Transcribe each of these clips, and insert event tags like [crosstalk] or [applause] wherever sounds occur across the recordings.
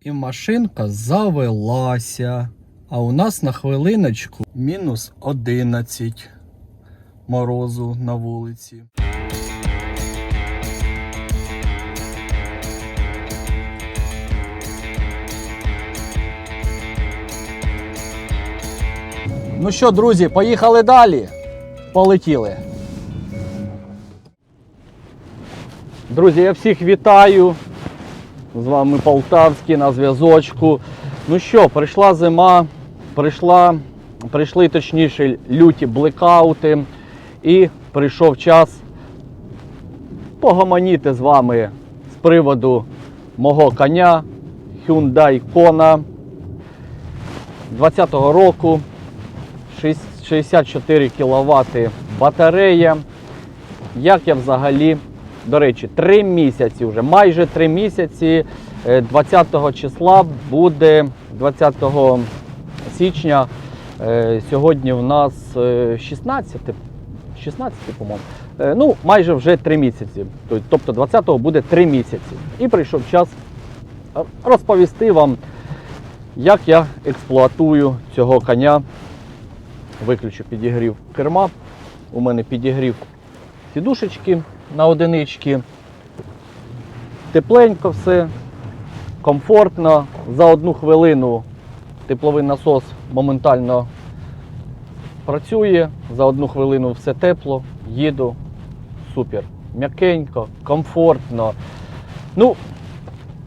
І машинка завелася. А у нас на хвилиночку мінус 11 морозу на вулиці. Ну що, друзі, поїхали далі. Полетіли. Друзі, я всіх вітаю. З вами Полтавський на зв'язочку. Ну що, прийшла зима, прийшла, прийшли точніше люті блекаути, і прийшов час погомоніти з вами з приводу мого коня Hyundai Kona 20-го року. 64 кВт батарея. Як я взагалі, до речі, 3 місяці вже, майже 3 місяці. е, 20 числа буде 20 січня. е, Сьогодні в нас е, 16, 16, по-моєму. Е, Ну, майже вже 3 місяці. Тобто 20-го буде 3 місяці. І прийшов час е, розповісти вам, як я експлуатую цього коня виключу підігрів керма. У мене підігрів сідушечки на одинички. Тепленько все, комфортно. За одну хвилину тепловий насос моментально працює. За одну хвилину все тепло, їду. Супер. М'якенько, комфортно. Ну,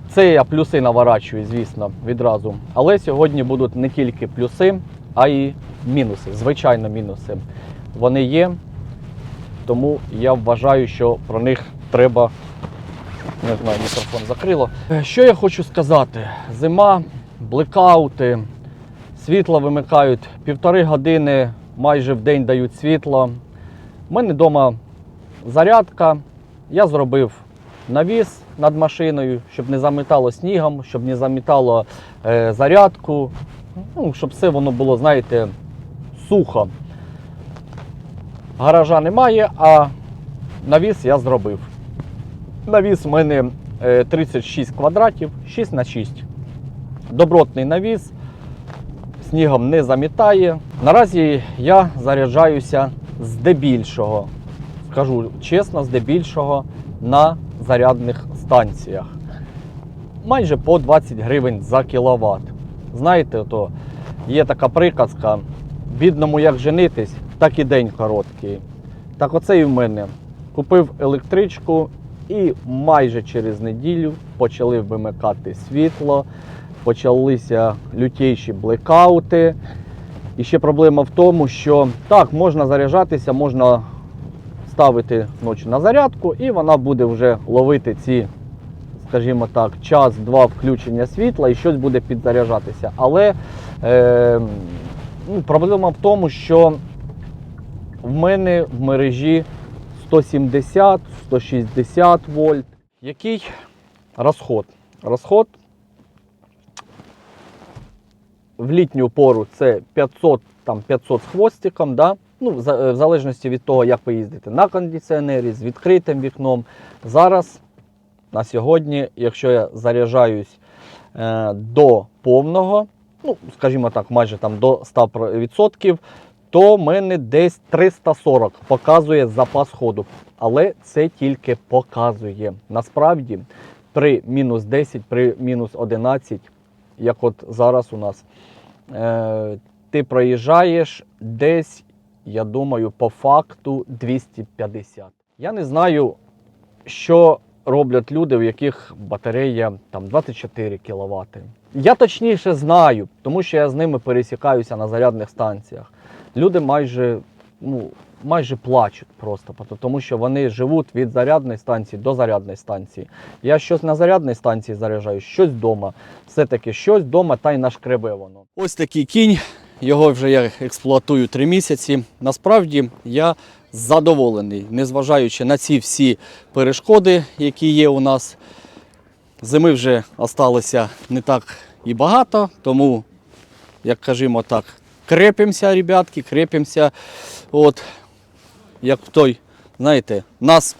це я плюси наворачую, звісно, відразу. Але сьогодні будуть не тільки плюси, а й мінуси. Звичайно, мінуси. Вони є, тому я вважаю, що про них треба. Не знаю, мікрофон закрило. Е, Що я хочу сказати? Зима, блекаути, світло вимикають півтори години, майже в день дають світло. У мене вдома зарядка. Я зробив навіс над машиною, щоб не замітало снігом, щоб не замітало е, зарядку. Ну, щоб все воно було, знаєте, сухо. Гаража немає, а навіс я зробив. Навіс у мене е, 36 квадратів, 6 на 6. Добротний навіс, снігом не замітає. Наразі я заряджаюся здебільшого, скажу чесно, здебільшого на зарядних станціях. Майже по 20 гривень за кіловат. Знаєте, то є така приказка: бідному як женитись, так і день короткий. Так оце і в мене. Купив електричку і майже через неділю почали вимикати світло, почалися лютіші блекаути. І ще проблема в тому, що так, можна заряджатися, можна ставити ночі на зарядку, і вона буде вже ловити ці скажімо так, час-два включення світла і щось буде підзаряджатися. Але е, проблема в тому, що в мене в мережі 170-160 вольт. Який розход? Розход в літню пору це 500, там, 500 з хвостиком. Да? Ну, в залежності від того, як ви їздите на кондиціонері з відкритим вікном. Зараз на сьогодні, якщо я заряджаюсь е, до повного, ну, скажімо так, майже там до 100%, то в мене десь 340 показує запас ходу. Але це тільки показує. Насправді, при мінус 10, при мінус 11, як от зараз у нас, е, ти проїжджаєш десь, я думаю, по факту 250. Я не знаю, що роблять люди, у яких батарея там 24 кВт. Я точніше знаю, тому що я з ними пересікаюся на зарядних станціях. Люди майже, ну, майже плачуть просто, тому що вони живуть від зарядної станції до зарядної станції. Я щось на зарядній станції заряджаю, щось вдома. Все-таки щось вдома та й нашкребе воно. Ось такий кінь. Його вже я експлуатую три місяці. Насправді я задоволений, незважаючи на ці всі перешкоди, які є у нас. Зими вже осталося не так і багато, тому, як кажімо так, крепимося, ребятки, крепимося. От, як той, знаєте, нас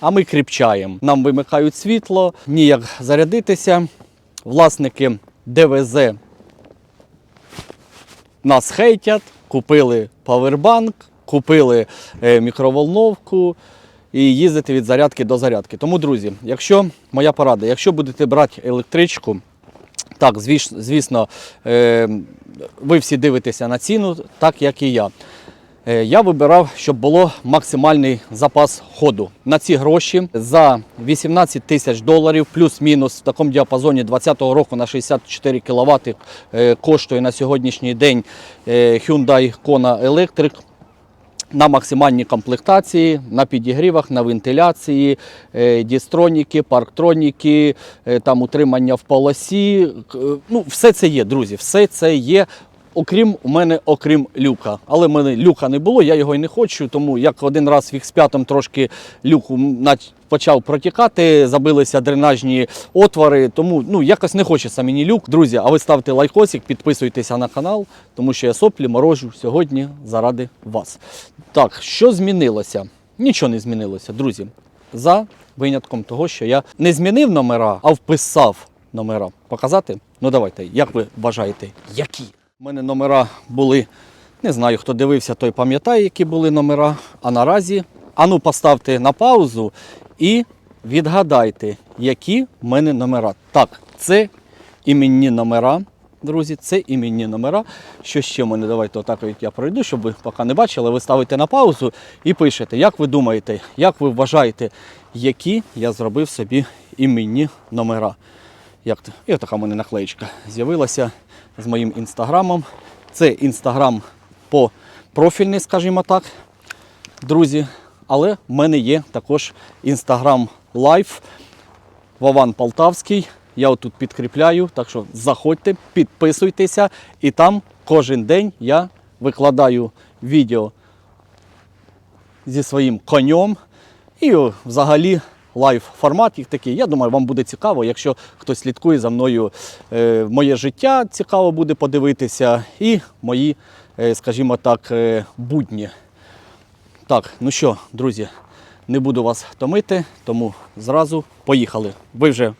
а ми кріпчаємо. Нам вимикають світло, ніяк зарядитися. Власники ДВЗ нас хейтять, купили павербанк, купили е, мікроволновку і їздити від зарядки до зарядки. Тому, друзі, якщо моя порада, якщо будете брати електричку, так, звіс- звісно, е, ви всі дивитеся на ціну, так як і я. Е, Я вибирав, щоб було максимальний запас ходу. На ці гроші за 18 тисяч доларів, плюс-мінус в такому діапазоні 2020 року на 64 кВт коштує на сьогоднішній день е, Hyundai Kona Electric на максимальній комплектації, на підігрівах, на вентиляції, е, дістроніки, парктроніки, е, там утримання в полосі. Е, Ну, все це є, друзі, все це є. Окрім у мене, окрім люка. Але в мене люка не було, я його і не хочу, тому як один раз в X5 трошки люк м, нач- почав протікати, забилися дренажні отвори, тому ну, якось не хочеться мені люк. Друзі, а ви ставте лайкосик, підписуйтеся на канал, тому що я соплі морожу сьогодні заради вас. Так, що змінилося? Нічого не змінилося, друзі. За винятком того, що я не змінив номера, а вписав номера. Показати? Ну давайте, як ви вважаєте, які? У мене номера були, не знаю, хто дивився, той пам'ятає, які були номера. А наразі, ану, поставте на паузу і відгадайте, які в мене номера. Так, це іменні номера. Друзі, це іменні номера. Що ще в мене? Давайте отак я пройду, щоб ви поки не бачили. Ви ставите на паузу і пишете, як ви думаєте, як ви вважаєте, які я зробив собі іменні номера. Як? І така в мене наклеєчка з'явилася з моїм інстаграмом. Це інстаграм по профільний, скажімо так, друзі. Але в мене є також інстаграм лайф Вован Полтавський. Я отут підкріпляю, так що заходьте, підписуйтеся, і там кожен день я викладаю відео зі своїм конем. І взагалі лайв формат їх такий. Я думаю, вам буде цікаво, якщо хтось слідкує за мною. Е, моє життя цікаво буде подивитися, і мої, е, скажімо так, е, будні. Так, ну що, друзі, не буду вас томити, тому зразу поїхали. Ви вже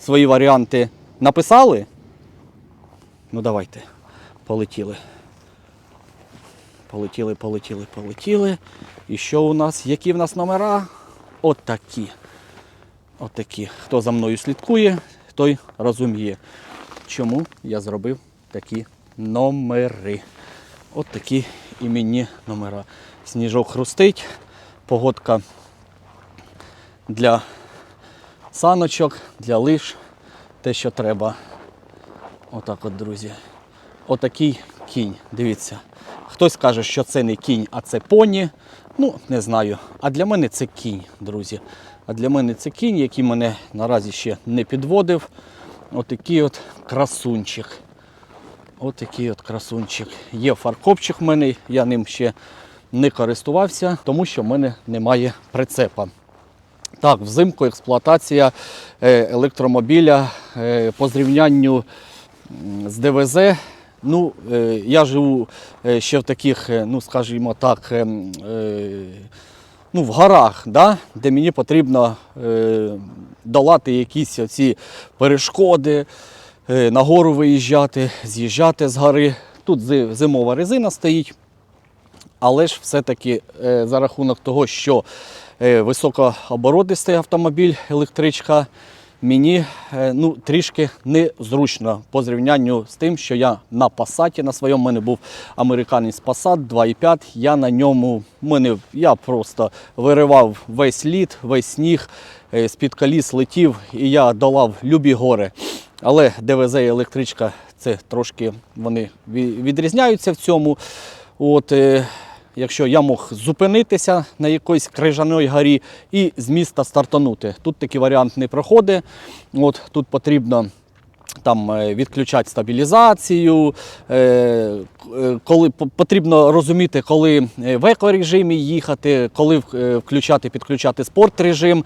свої варіанти написали? Ну давайте, полетіли. Полетіли, полетіли, полетіли. І що у нас? Які в нас номера? От такі. От такі. Хто за мною слідкує, той розуміє, чому я зробив такі номери. От такі іменні номера. Сніжок хрустить, погодка для саночок, для лиш, те, що треба. Отак от, друзі. Отакий кінь. Дивіться. Хтось каже, що це не кінь, а це поні. Ну, не знаю. А для мене це кінь, друзі. А для мене це кінь, який мене наразі ще не підводив. Отакий от красунчик. Отакий от красунчик. Є фаркопчик в мене, я ним ще не користувався, тому що в мене немає прицепа. Так, взимку експлуатація е, електромобіля е, по зрівнянню з ДВЗ. Ну, е, я живу ще в таких, ну скажімо так, е, м, е, ну, в горах, да, де мені потрібно е, долати якісь оці перешкоди, е, на гору виїжджати, з'їжджати з гори. Тут зимова резина стоїть. Але ж все-таки е, за рахунок того, що е, високооборотистий автомобіль, електричка, мені е, ну, трішки незручно по зрівнянню з тим, що я на Passat, на своєму в мене був американець Passat 2.5, я на ньому, мене, я просто виривав весь лід, весь сніг, е, з-під коліс летів і я долав любі гори. Але ДВЗ і електричка це трошки вони відрізняються в цьому. От, е, якщо я мог зупинитися на якоїсь крижаної горі і з міста стартанути. Тут такий варіант не проходить. От, тут потрібно там е, відключати стабілізацію, е, е, коли потрібно розуміти, коли в екорежимі їхати, коли включати, підключати спорт режим.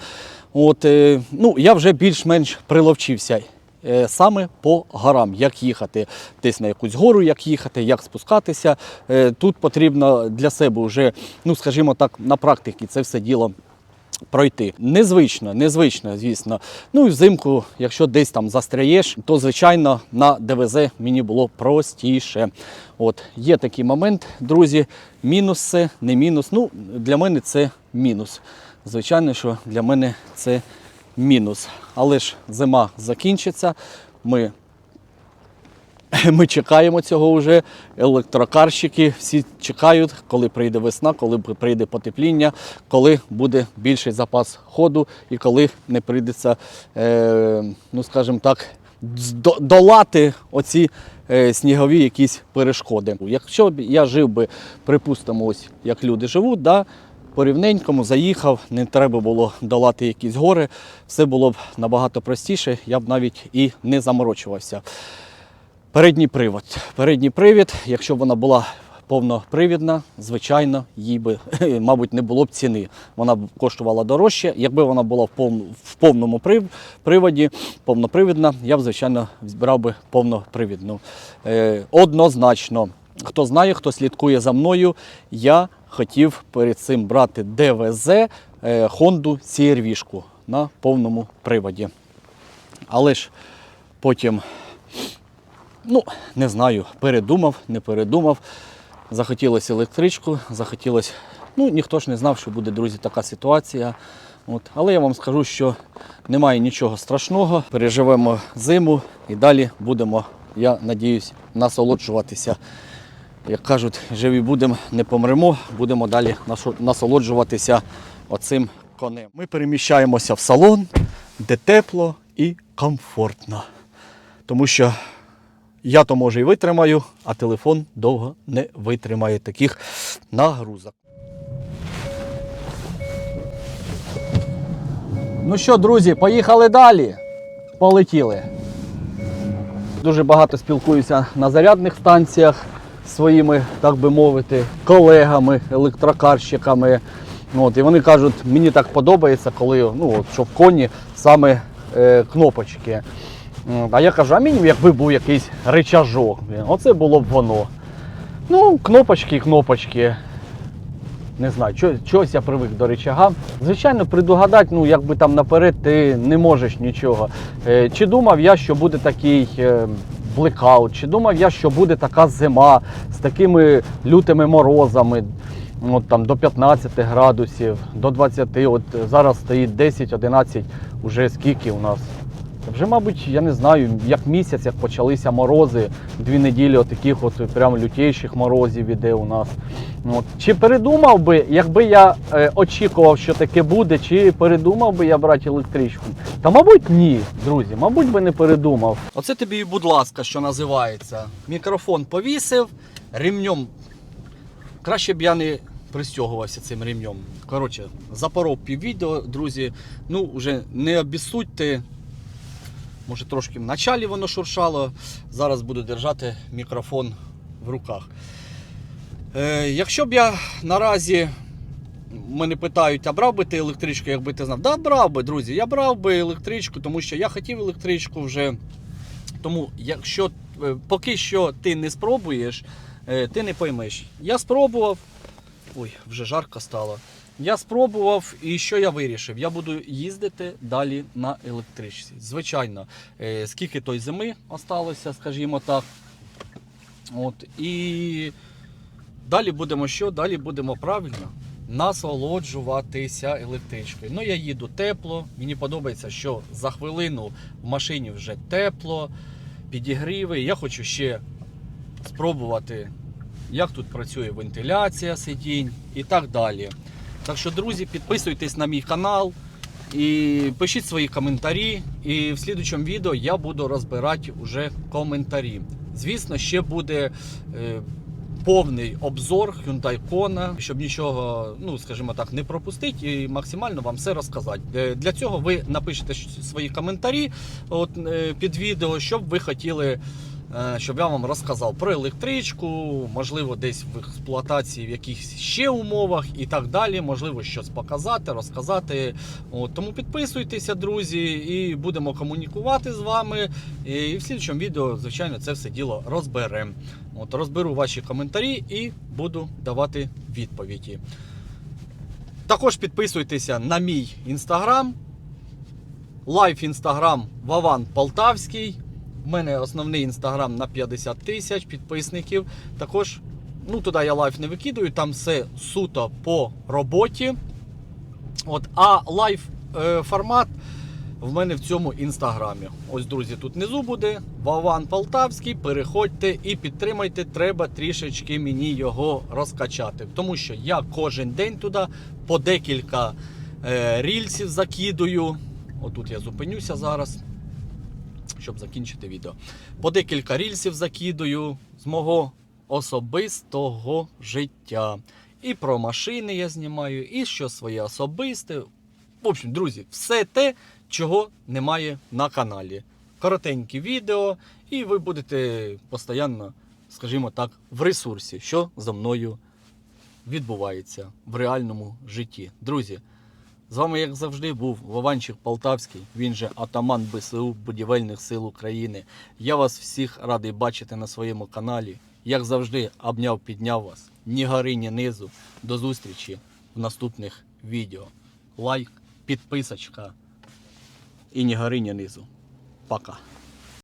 От, ну, я вже більш-менш приловчився. Е, Саме по горам, як їхати, десь на якусь гору, як їхати, як спускатися. Е, Тут потрібно для себе вже, ну скажімо так, на практиці це все діло пройти. Незвично, незвично, звісно. Ну і взимку, якщо десь там застряєш, то звичайно на ДВЗ мені було простіше. От є такий момент, друзі. Мінус це не мінус. Ну, для мене це мінус. Звичайно, що для мене це мінус. Але ж зима закінчиться. Ми [laughs] ми чекаємо цього вже. Електрокарщики всі чекають, коли прийде весна, коли прийде потепління, коли буде більший запас ходу і коли не прийдеться, е, ну скажімо так, долати оці е, снігові якісь перешкоди. Якщо б я жив би, припустимо, ось як люди живуть, да, по рівненькому заїхав, не треба було долати якісь гори, все було б набагато простіше, я б навіть і не заморочувався. Передній привод. Передній привід, якщо б вона була повнопривідна, звичайно, їй би, [laughs] мабуть, не було б ціни. Вона б коштувала дорожче. Якби вона була в, повному прив- приводі, повнопривідна, я б, звичайно, збирав би повнопривідну. Е, однозначно. Хто знає, хто слідкує за мною, я хотів перед цим брати ДВЗ е, Honda CR-V на повному приводі. Але ж потім Ну, не знаю, передумав, не передумав. Захотілося електричку, захотілося. Ну, ніхто ж не знав, що буде, друзі, така ситуація. От. Але я вам скажу, що немає нічого страшного. Переживемо зиму і далі будемо, я надіюсь, насолоджуватися. Як кажуть, живі будемо, не помремо, будемо далі насолоджуватися оцим конем. Ми переміщаємося в салон, де тепло і комфортно. Тому що я то може і витримаю, а телефон довго не витримає таких нагрузок. Ну що, друзі, поїхали далі. Полетіли. Дуже багато спілкуюся на зарядних станціях своїми, так би мовити, колегами, електрокарщиками. От, і вони кажуть, мені так подобається, коли ну, от, що в коні саме е, кнопочки. А я кажу, а мені якби був якийсь речажок. Оце було б воно. Ну, кнопочки, кнопочки. Не знаю, чо- чогось я привик до речага. Звичайно, предугадати, ну якби там наперед ти не можеш нічого. Е, Чи думав я, що буде такий е, блекаут, чи думав я, що буде така зима з такими лютими морозами, от там до 15 градусів, до 20, от зараз стоїть 10-11, уже скільки у нас? Вже, мабуть, я не знаю, як місяць, як почалися морози, дві неділі отаких от прям лютейших морозів іде у нас. От. Чи передумав би, якби я е, очікував, що таке буде, чи передумав би я брати електричку? Та мабуть ні, друзі, мабуть би не передумав. Оце тобі, будь ласка, що називається. Мікрофон повісив, ремнем. Краще б я не пристягувався цим ремнем. Коротше, запоров піввідео, друзі. Ну, вже не обіссудьте. Може трошки в началі воно шуршало. Зараз буду держати мікрофон в руках. Е, якщо б я наразі мене питають, а брав би ти електричку, якби ти знав? Да, брав би, друзі, я брав би електричку, тому що я хотів електричку вже. Тому, якщо е, поки що ти не спробуєш, е, ти не поймеш. Я спробував. Ой, вже жарко стало. Я спробував, і що я вирішив? Я буду їздити далі на електричці. Звичайно, е, скільки той зими осталося, скажімо так. От, і далі будемо що? Далі будемо правильно насолоджуватися електричкою. Ну, я їду тепло. Мені подобається, що за хвилину в машині вже тепло, підігріви. Я хочу ще спробувати, як тут працює вентиляція сидінь і так далі. Так що, друзі, підписуйтесь на мій канал і пишіть свої коментарі. І в слідучому відео я буду розбирати вже коментарі. Звісно, ще буде е, повний обзор Hyundai Kona, щоб нічого, ну скажімо так, не пропустити і максимально вам все розказати. Е, Для цього ви напишете свої коментарі от, е, під відео, щоб ви хотіли. Е, Щоб я вам розказав про електричку, можливо, десь в експлуатації в якихось ще умовах і так далі. Можливо, щось показати, розказати. От, тому підписуйтеся, друзі, і будемо комунікувати з вами. І в слідчому відео, звичайно, це все діло розберемо. От, розберу ваші коментарі і буду давати відповіді. Також підписуйтеся на мій інстаграм. Лайф інстаграм Вован Полтавський. У мене основний інстаграм на 50 тисяч підписників. Також, ну туди я лайф не викидаю, там все суто по роботі. От, а лайф е, формат в мене в цьому інстаграмі. Ось, друзі, тут внизу буде Вован Полтавський. Переходьте і підтримайте. Треба трішечки мені його розкачати. Тому що я кожен день туди по декілька е, рільсів закидую. Отут я зупинюся зараз, щоб закінчити відео. По декілька рільсів закидую з мого особистого життя. І про машини я знімаю, і що своє особисте. В общем, друзі, все те, чого немає на каналі. Коротенькі відео, і ви будете постійно, скажімо так, в ресурсі, що за мною відбувається в реальному житті. Друзі, з вами, як завжди, був Вованчик Полтавський, він же атаман БСУ Будівельних сил України. Я вас всіх радий бачити на своєму каналі. Як завжди, обняв, підняв вас. Ні гори, ні низу. До зустрічі в наступних відео. Лайк, підписочка і ні гори, ні низу. Пока.